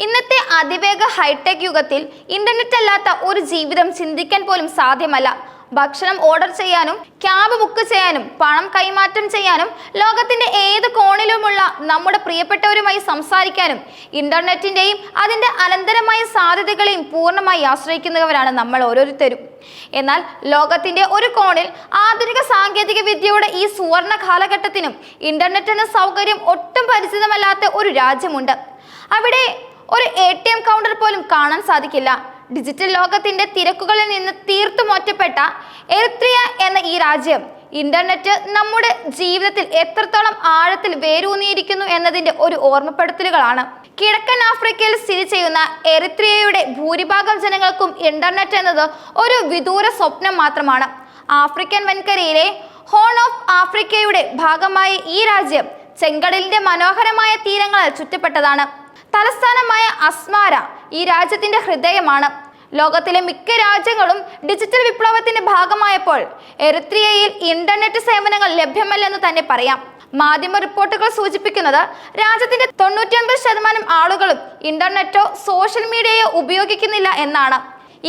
ഇന്നത്തെ അതിവേഗ ഹൈടെക് യുഗത്തിൽ ഇന്റർനെറ്റ് അല്ലാത്ത ഒരു ജീവിതം ചിന്തിക്കാൻ പോലും സാധ്യമല്ല. ഭക്ഷണം ഓർഡർ ചെയ്യാനും ക്യാബ് ബുക്ക് ചെയ്യാനും പണം കൈമാറ്റം ചെയ്യാനും ലോകത്തിന്റെ ഏത് കോണിലുമുള്ള നമ്മുടെ പ്രിയപ്പെട്ടവരുമായി സംസാരിക്കാനും ഇന്റർനെറ്റിന്റെയും അതിന്റെ അനന്തരമായ സാധ്യതകളെയും പൂർണമായി ആശ്രയിക്കുന്നവരാണ് നമ്മൾ ഓരോരുത്തരും. എന്നാൽ ലോകത്തിന്റെ ഒരു കോണിൽ ആധുനിക സാങ്കേതിക വിദ്യയുടെ ഈ സുവർണ കാലഘട്ടത്തിനും ഇന്റർനെറ്റ് എന്ന സൗകര്യം ഒട്ടും പരിചിതമല്ലാത്ത ഒരു രാജ്യമുണ്ട്. അവിടെ ഒരു എ ടി എം കൗണ്ടർ പോലും കാണാൻ സാധിക്കില്ല. ഡിജിറ്റൽ ലോകത്തിന്റെ തിരക്കുകളിൽ നിന്ന് തീർത്തും ഒറ്റപ്പെട്ട എറിത്രിയ എന്ന ഈ രാജ്യം ഇന്റർനെറ്റ് നമ്മുടെ ജീവിതത്തിൽ എത്രത്തോളം ആഴത്തിൽ വേരൂന്നിയിരിക്കുന്നു എന്നതിന്റെ ഒരു ഓർമ്മപ്പെടുത്തലുകളാണ്. കിഴക്കൻ ആഫ്രിക്കയിൽ സ്ഥിതി ചെയ്യുന്ന എറിത്രിയയുടെ ഭൂരിഭാഗം ജനങ്ങൾക്കും ഇന്റർനെറ്റ് എന്നത് ഒരു വിദൂര സ്വപ്നം മാത്രമാണ്. ആഫ്രിക്കൻ വൻകരയിലെ ഹോൺ ഓഫ് ആഫ്രിക്കയുടെ ഭാഗമായ ഈ രാജ്യം ചെങ്കടലിന്റെ മനോഹരമായ തീരങ്ങളാൽ ചുറ്റപ്പെട്ടതാണ്. തലസ്ഥാനമായ അസ്മാര ഈ രാജ്യത്തിന്റെ ഹൃദയമാണ്. ലോകത്തിലെ മിക്ക രാജ്യങ്ങളും ഡിജിറ്റൽ വിപ്ലവത്തിന്റെ ഭാഗമായപ്പോൾ എറിത്രിയയിൽ ഇന്റർനെറ്റ് സേവനങ്ങൾ ലഭ്യമല്ലെന്ന് തന്നെ പറയാം. മാധ്യമ റിപ്പോർട്ടുകൾ സൂചിപ്പിക്കുന്നത് രാജ്യത്തിന്റെ തൊണ്ണൂറ്റിയൊൻപത് ശതമാനം ആളുകളും ഇന്റർനെറ്റോ സോഷ്യൽ മീഡിയയോ ഉപയോഗിക്കുന്നില്ല എന്നാണ്.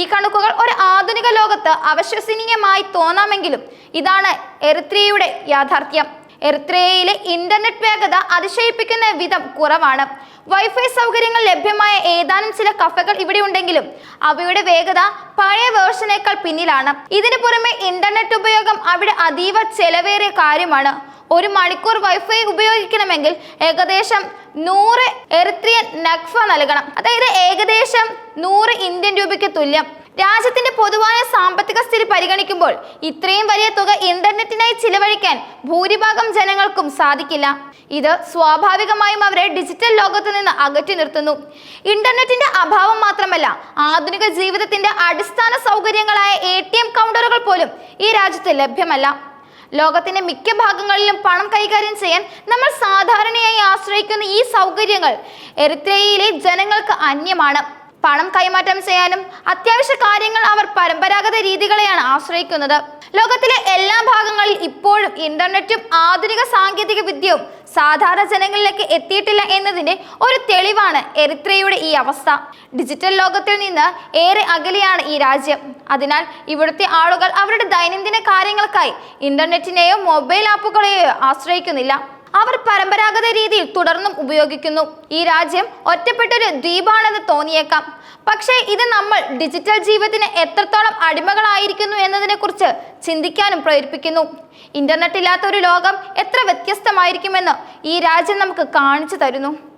ഈ കണക്കുകൾ ഒരു ആധുനിക ലോകത്ത് അവിശ്വസനീയമായി തോന്നാമെങ്കിലും ഇതാണ് എറിത്രിയയുടെ യാഥാർത്ഥ്യം. എറിത്രയയിലെ ഇന്റർനെറ്റ് വേഗത അതിശയിപ്പിക്കുന്ന വിധം കുറവാണ്. വൈഫൈ സൗകര്യങ്ങൾ ലഭ്യമായ ഏതാനും ചില കഫകൾ ഇവിടെ ഉണ്ടെങ്കിലും അവയുടെ വേഗത പഴയ വേർഷനേക്കാൾ പിന്നിലാണ്. ഇതിനു പുറമെ ഇന്റർനെറ്റ് ഉപയോഗം അവിടെ അതീവ ചെലവേറിയ കാര്യമാണ്. ഒരു മണിക്കൂർ വൈഫൈ ഉപയോഗിക്കണമെങ്കിൽ ഏകദേശം നൂറ് എറിത്രിയൻ നക്ഫ നൽകണം. അതായത് ഏകദേശം നൂറ് ഇന്ത്യൻ രൂപയ്ക്ക് തുല്യം. രാജ്യത്തിന്റെ പൊതുവായ സാമ്പത്തിക സ്ഥിതി പരിഗണിക്കുമ്പോൾ ഇത്രയും വലിയ തുക ഇന്റർനെറ്റിനായി ചിലവഴിക്കാൻ ഭൂരിഭാഗം ജനങ്ങൾക്കും സാധിക്കില്ല. ഇത് സ്വാഭാവികമായും അവരെ ഡിജിറ്റൽ ലോകത്ത് നിന്ന് അകറ്റി നിർത്തുന്നു. ഇന്റർനെറ്റിന്റെ അഭാവം മാത്രമല്ല ആധുനിക ജീവിതത്തിന്റെ അടിസ്ഥാന സൗകര്യങ്ങളായ എ കൗണ്ടറുകൾ പോലും ഈ രാജ്യത്ത് ലഭ്യമല്ല. ലോകത്തിന്റെ മിക്ക ഭാഗങ്ങളിലും പണം കൈകാര്യം ചെയ്യാൻ നമ്മൾ സാധാരണയായി ആശ്രയിക്കുന്ന ഈ സൗകര്യങ്ങൾ എറിത്രയയിലെ ജനങ്ങൾക്ക് അന്യമാണ്. പണം കൈമാറ്റം ചെയ്യാനും അത്യാവശ്യ കാര്യങ്ങൾ അവർ പരമ്പരാഗത രീതികളെയാണ് ആശ്രയിക്കുന്നത്. ലോകത്തിലെ എല്ലാ ഭാഗങ്ങളിൽ ഇപ്പോഴും ഇന്റർനെറ്റും ആധുനിക സാങ്കേതിക വിദ്യയും സാധാരണ ജനങ്ങളിലേക്ക് എത്തിയിട്ടില്ല എന്നതിന്റെ ഒരു തെളിവാണ് എറിത്രയുടെ ഈ അവസ്ഥ. ഡിജിറ്റൽ ലോകത്തിൽ നിന്ന് ഏറെ അകലെയാണ് ഈ രാജ്യം. അതിനാൽ ഇവിടുത്തെ ആളുകൾ അവരുടെ ദൈനംദിന കാര്യങ്ങൾക്കായി ഇന്റർനെറ്റിനെയോ മൊബൈൽ ആപ്പുകളെയോ ആശ്രയിക്കുന്നില്ല. അവർ പരമ്പരാഗത രീതിയിൽ തുടർന്നും ഉപയോഗിക്കുന്നു. ഈ രാജ്യം ഒറ്റപ്പെട്ടൊരു ദ്വീപാണെന്ന് തോന്നിയേക്കാം. പക്ഷേ ഇത് നമ്മൾ ഡിജിറ്റൽ ജീവിതത്തിന് എത്രത്തോളം അടിമകളായിരിക്കുന്നു എന്നതിനെക്കുറിച്ച് ചിന്തിക്കാനും പ്രേരിപ്പിക്കുന്നു. ഇന്റർനെറ്റ് ഇല്ലാത്ത ഒരു ലോകം എത്ര വ്യത്യസ്തമായിരിക്കുമെന്ന് ഈ രാജ്യം നമുക്ക് കാണിച്ചു തരുന്നു.